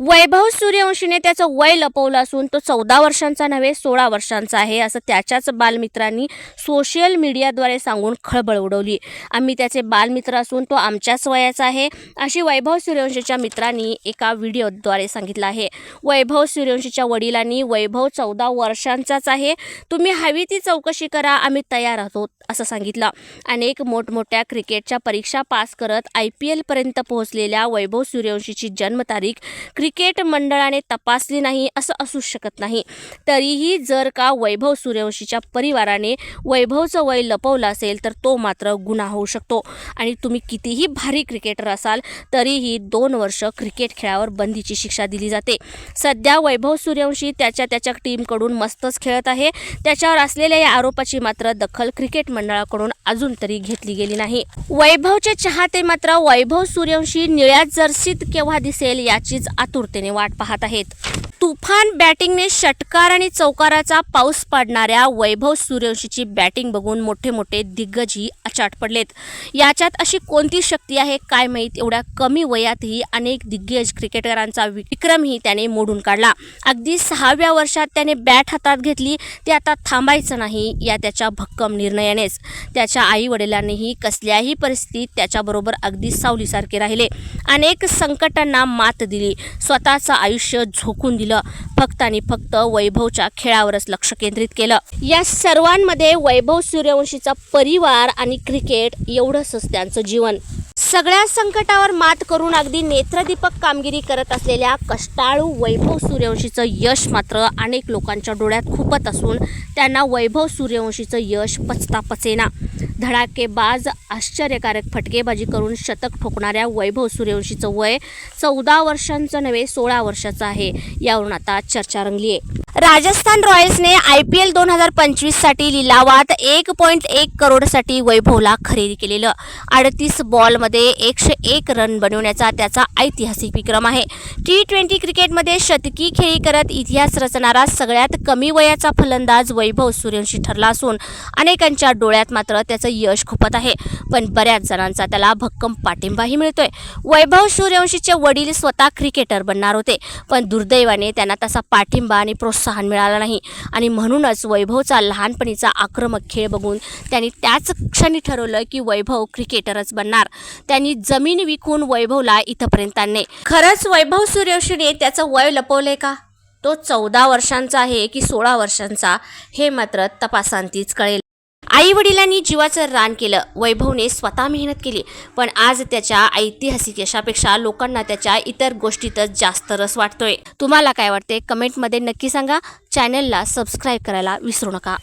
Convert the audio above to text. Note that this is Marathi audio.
वैभव सूर्यवंशीने त्याचं वय लपवलं असून तो चौदा वर्षांचा नव्हे सोळा वर्षांचा आहे असं त्याच्याच बालमित्रांनी सोशल मीडियाद्वारे सांगून खळबळ उडवली. आम्ही त्याचे बालमित्र असून तो आमच्याच वयाचा आहे अशी वैभव सूर्यवंशीच्या मित्रांनी एका व्हिडिओद्वारे सांगितलं आहे. वैभव सूर्यवंशीच्या वडिलांनी वैभव चौदा वर्षांचाच आहे तुम्ही हवी ती चौकशी करा आम्ही तयार आहोत असं सांगितलं. अनेक मोठमोठ्या क्रिकेटच्या परीक्षा पास करत आय पी एलपर्यंत पोहोचलेल्या वैभव सूर्यवंशीची जन्मतारीख क्रिकेट क्रिकेट मंडळाने तपासली नाही असं असू शकत नाही. तरीही जर का वैभव सूर्यवंशीच्या परिवाराने वैभवचं वय लपवलं असेल तर तो मात्र गुन्हा होऊ शकतो. आणि तुम्ही कितीही भारी क्रिकेटर असाल तरीही दोन वर्ष क्रिकेट खेळावर बंदीची शिक्षा दिली जाते. सध्या वैभव सूर्यवंशी त्याच्या त्याच्या टीमकडून मस्तच खेळत आहे. त्याच्यावर असलेल्या या आरोपाची मात्र दखल क्रिकेट मंडळाकडून अजून तरी घेतली गेली नाही. वैभवचे चाहते मात्र वैभव सूर्यवंशी निळ्या जर्सीत केव्हा दिसेल याचीच आतुरतेने वाट पाहत आहेत. तुफान बॅटिंगने षटकार आणि चौकाराचा पाऊस पाडणाऱ्या वैभव सूर्यवंशीची बॅटिंग बघून मोठे मोठे दिग्गजही अचाट पडलेत. याच्यात अशी कोणती शक्ती आहे काय माहीत? एवढ्या कमी वयातही अनेक दिग्गज क्रिकेटरांचा विक्रमही त्याने मोडून काढला. अगदी सहाव्या वर्षात त्याने बॅट हातात घेतली. ते आता थांबायचं नाही या त्याच्या भक्कम निर्णयानेच. त्याच्या आई वडिलांनीही कसल्याही परिस्थितीत त्याच्याबरोबर अगदी सावलीसारखे राहिले. अनेक संकटांना मात दिली. स्वतःचं आयुष्य झोकून दिलं. फक्त आणि फक्त वैभवच्या खेळावरच लक्ष केंद्रित केलं. या सर्वांमध्ये वैभव सूर्यवंशीचा परिवार आणि क्रिकेट एवढंच त्यांचं जीवन. सगळ्या संकटावर मात करून अगदी नेत्रदीपक कामगिरी करत असलेल्या कष्टाळू वैभव सूर्यवंशीचं यश मात्र अनेक लोकांच्या डोळ्यात खुपत असून त्यांना वैभव सूर्यवंशीचं यश पचता पचेना धडाकेबाज आश्चर्यकारक फटकेबाजी करून शतक ठोकणाऱ्या वैभव सूर्यवंशीचं वय चौदा वर्षांचं नव्हे सोळा वर्षाचं आहे. यावरून आता चर्चा रंगली आहे राजस्थान रॉयल्सने आय पी एल दोन हजार पंचवीससाठी लिलावात एक पॉईंट एक करोडसाठी वैभवला खरेदी केलेलं. अडतीस बॉलमध्ये एकशे एक रन बनवण्याचा त्याचा ऐतिहासिक विक्रम आहे. टी ट्वेंटी क्रिकेटमध्ये शतकी खेळी करत इतिहास रचणारा सगळ्यात कमी वयाचा फलंदाज वैभव सूर्यवंशी ठरला असून अनेकांच्या डोळ्यात मात्र त्याचं यश खुपत आहे. पण बऱ्याच जणांचा त्याला भक्कम पाठिंबाही मिळतोय. वैभव सूर्यवंशीचे वडील स्वतः क्रिकेटर बनणार होते. पण दुर्दैवाने त्यांना तसा पाठिंबा आणि प्रोत्साहन मिळाला नाही. आणि म्हणूनच वैभवचा लहानपणीचा आक्रमक खेळ बघून त्यांनी त्याच क्षणी ठरवलं की वैभव क्रिकेटरच बनणार. त्यांनी जमीन विकून वैभवला इथंपर्यंत आणले. खरंच वैभव सूर्यवंशीने त्याचं वय लपवलंय का? तो चौदा वर्षांचा आहे की सोळा वर्षांचा हे मात्र तपासांतीच कळेल. आई वडिलांनी जीवाचं रान केलं. वैभवने स्वतः मेहनत केली. पण आज त्याच्या ऐतिहासिक यशापेक्षा लोकांना त्याच्या इतर गोष्टीतच जास्त रस वाटतोय. तुम्हाला काय वाटते कमेंटमध्ये नक्की सांगा. चॅनलला सबस्क्राईब करायला विसरू नका.